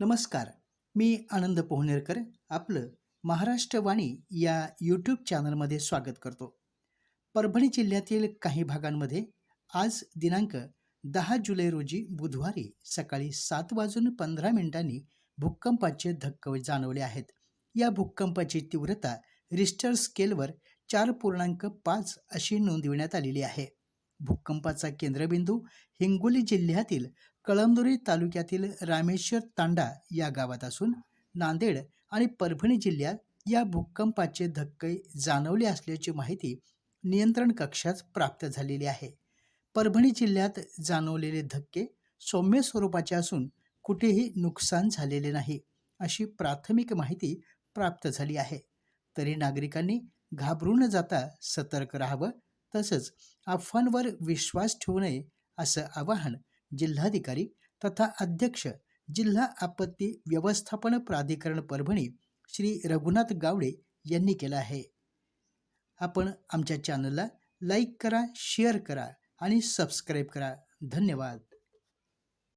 नमस्कार. मी आनंद पोहनेरकर आपलं महाराष्ट्रवाणी या यूट्यूब चॅनलमध्ये स्वागत करतो. परभणी जिल्ह्यातील काही भागांमध्ये आज दिनांक दहा जुलै रोजी बुधवारी सकाळी सात वाजून पंधरा मिनिटांनी भूकंपाचे धक्के जाणवले आहेत. या भूकंपाची तीव्रता रिस्टर स्केलवर चार पूर्णांक पाच अशी नोंदविण्यात आलेली आहे. भूकंपाचा केंद्रबिंदू हिंगोली जिल्ह्यातील कळमदुरी तालुक्यातील रामेश्वर तांडा या गावात असून नांदेड आणि परभणी जिल्ह्यात या भूकंपाचे धक्के जाणवले असल्याची माहिती नियंत्रण कक्षात प्राप्त झालेली आहे. परभणी जिल्ह्यात जाणवलेले धक्के सौम्य स्वरूपाचे असून कुठेही नुकसान झालेले नाही अशी प्राथमिक माहिती प्राप्त झाली आहे. तरी नागरिकांनी घाबरून न जाता सतर्क राहावं तसंच अफवांवर विश्वास ठेवू नये असं आवाहन जिल्हाधिकारी तथा अध्यक्ष जिल्हा आपत्ती व्यवस्थापन प्राधिकरण परभणी श्री रघुनाथ गावडे यांनी केलं आहे. आपण आमच्या चॅनलला लाईक करा शेअर करा आणि सबस्क्राईब करा. धन्यवाद.